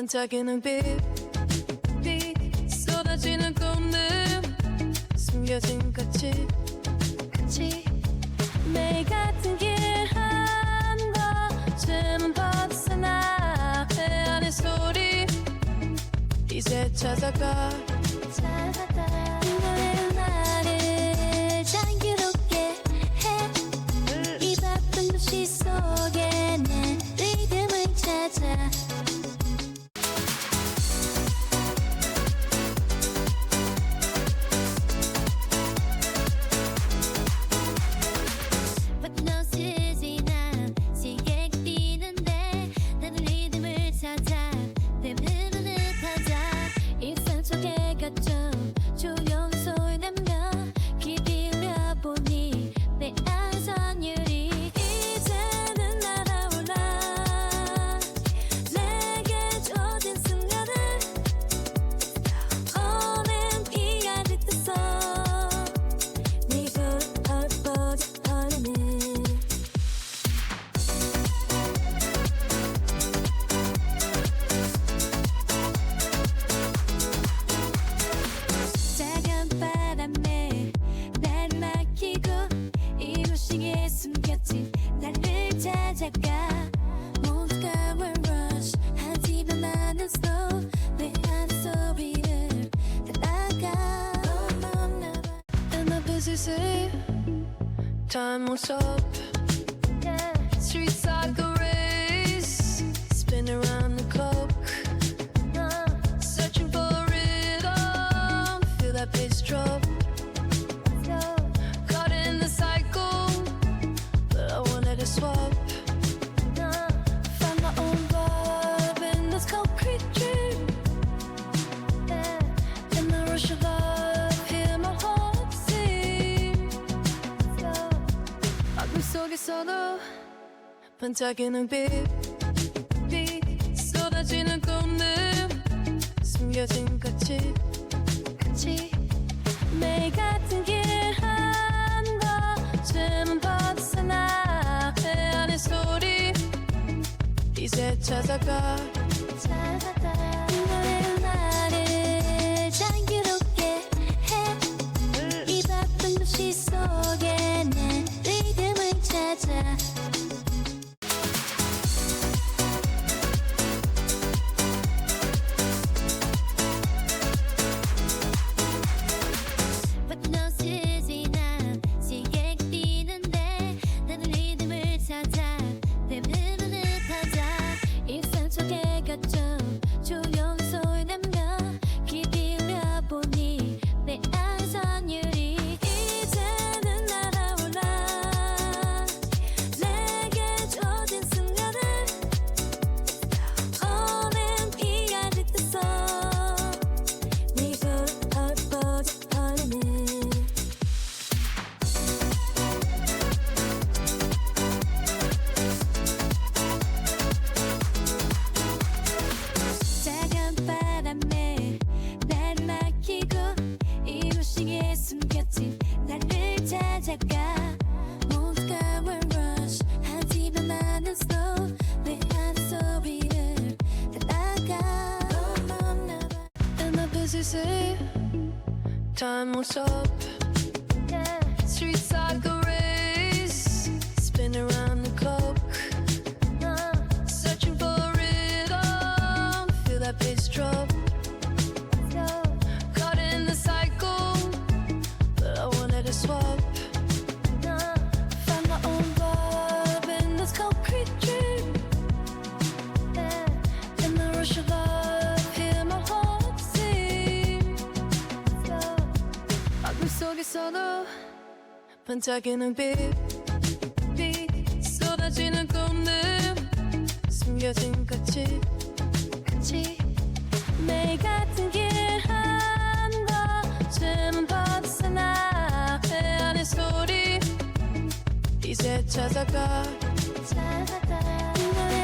반짝이는 빛, 빛 쏟아지는 꿈들 숨겨진 가치, 가치 매일 같은 길 한 번쯤은 벗어나 내 안의 소리 이제 찾아가 time won't stop. Streets like a race, spin around the clock. Uh. Searching for rhythm, feel that bass drop. 반짝이는 빛, 빛 쏟아지는 꿈들 숨겨진 가치, 가치 매일 같은 길한 번쯤은 벗어나 내 안의 소리 이제 찾아가. 너의 나를 자유롭게 해이 바쁜 도시 속에 내 리듬을 찾아 I'm so. 물속에서 도 반짝이는 빛, 빛 쏟아지는 꿈들 숨겨진 같이 가치 매일 같은 길한 번쯤은 버스 나 태안의 소리 이제 찾아가. 찾아가.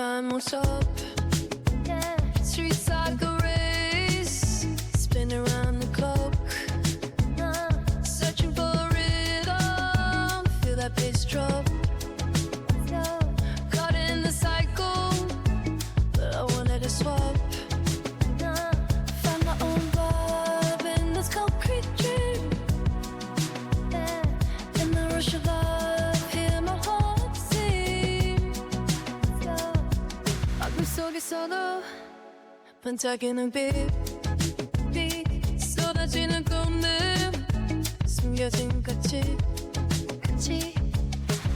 time what's up. Streets like a race, around the clock. Searching for rhythm, feel that drop. 반짝이는 빛빛 쏟아지는 꽃잎 숨겨진 가치 가치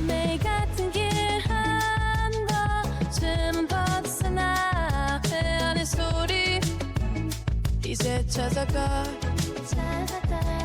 내 같은 길 한다 쯤은 벗어 나 헤아린 소리. 이제 찾아가. 찾아가.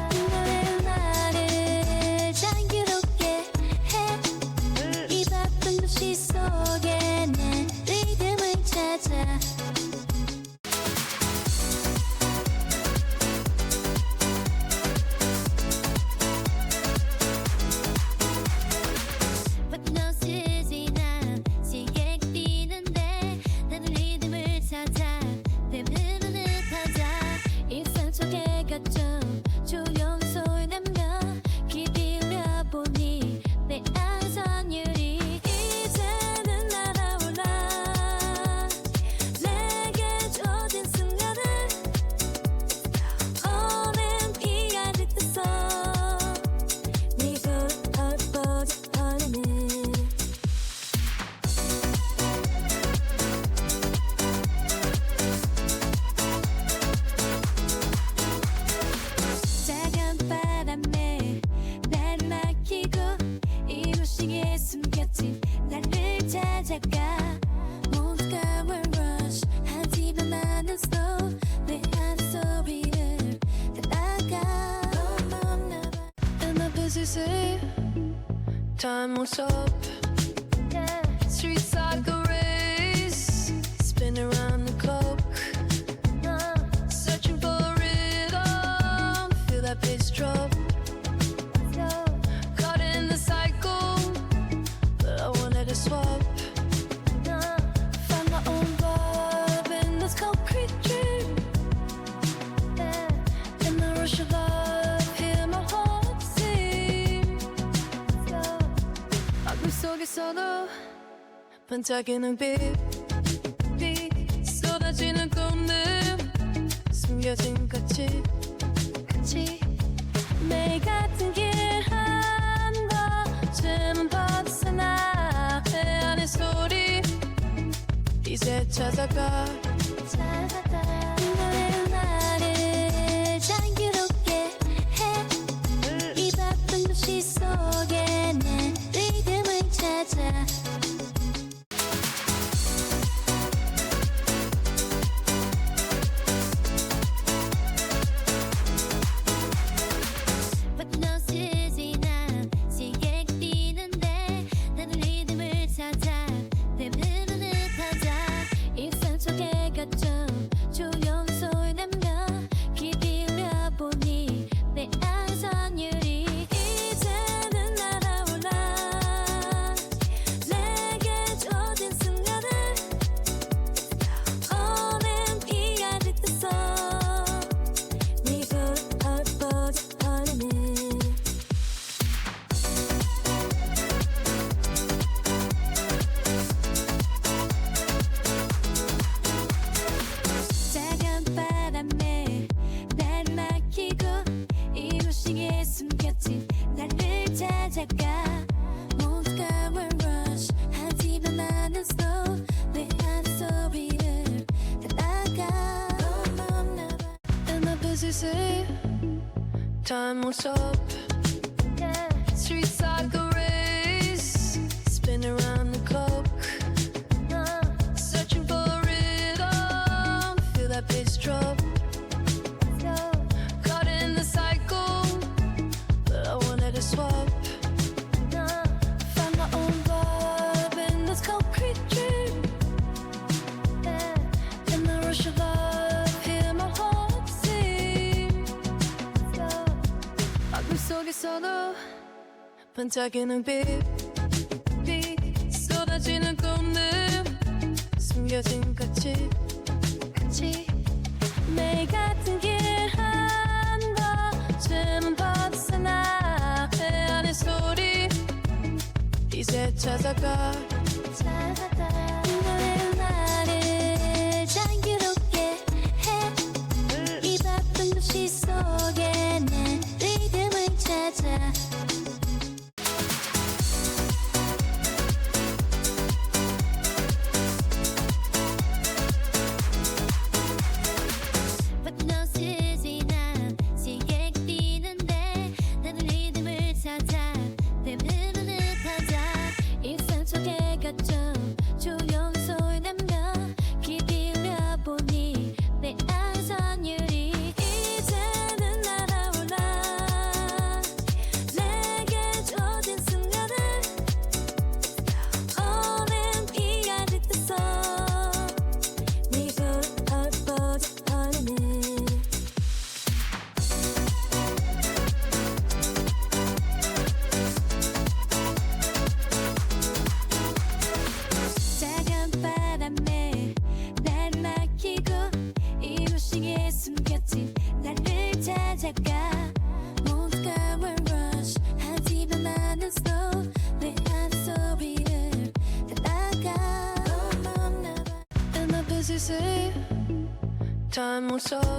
As you say, time will stop. 반짝이는 빛, 빛 쏟아지는 꽃는 숨겨진 가치, 가치 매 같은 길한 번쯤은 벗어나 배 안의 소리 이제 찾아가. Time will stop. Yeah. Streets are going. 여기서도 반짝이는 빛, 빛 쏟아지는 꿈들 숨겨진 같이 가치 매일 같은 길한 번쯤은 벗어 나배 안의 소리 이제 찾아가. 찾아가. so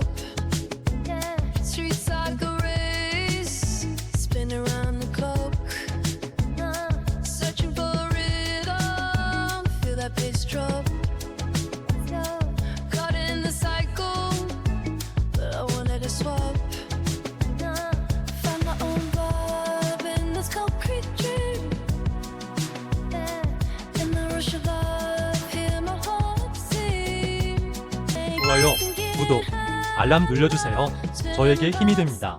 알람 눌러주세요. 저에게 힘이 됩니다.